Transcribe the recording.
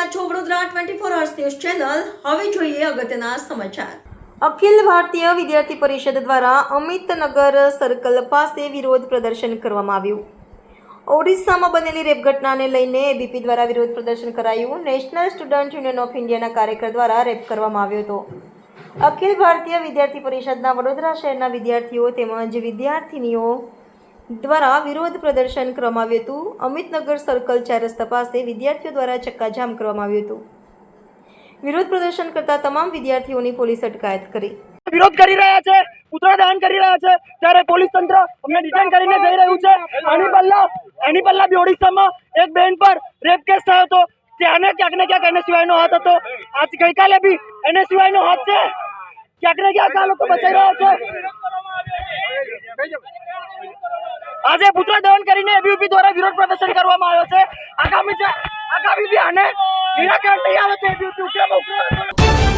રહ્યા છો twenty four hours news channel હવે જોઈએ અગત્યના સમાચાર. અખિલ ભારતીય વિદ્યાર્થી પરિષદ દ્વારા અમિતનગર સર્કલ પાસે વિરોધ પ્રદર્શન કરવામાં આવ્યું. ઓડિશામાં બનેલી રેપ ઘટનાને લઈને એબીપી દ્વારા વિરોધ પ્રદર્શન કરાયું. નેશનલ સ્ટુડન્ટ યુનિયન ઓફ ઇન્ડિયાના કાર્યકર દ્વારા રેપ કરવામાં આવ્યો હતો. અખિલ ભારતીય વિદ્યાર્થી પરિષદના વડોદરા શહેરના વિદ્યાર્થીઓ તેમજ વિદ્યાર્થીનીઓ દ્વારા વિરોધ પ્રદર્શન કરવામાં આવ્યું હતું. અમિતનગર સર્કલ ચાર રસ્તા પાસે વિદ્યાર્થીઓ દ્વારા ચક્કાજામ કરવામાં આવ્યું હતું. વિરોધ પ્રદર્શન કરતા તમામ વિદ્યાર્થીઓની પોલીસ અટકાયત કરી. વિરોધ કરી રહ્યા છે પુતળા દહન કરી રહ્યા છે. ત્યારે પોલીસ તંત્ર અમને ડિટેન કરીને જઈ રહ્યું છે. એની પહેલા એની પહેલા બી ઓડિશામાં એક બેન પર રેપ કેસ થયો હતો. ત્યાંને ક્યાંક ને ક્યાંક એને સિવાયનો હાથ હતો. આજ ગઈકાલે બી એને સિવાયનો હાથ છે. ક્યાંક ને ક્યાંક આ લોકો બચાઈ રહ્યા છે. આજે પુત્ર દહન કરીને એબીવીપી દ્વારા વિરોધ પ્રદર્શન કરવામાં આવ્યો છે. આગામી છે આગામી બી આને નિરાકરણ નહીં આવે તો એબીવીપી ઉગ્રમાં ઉગ્ર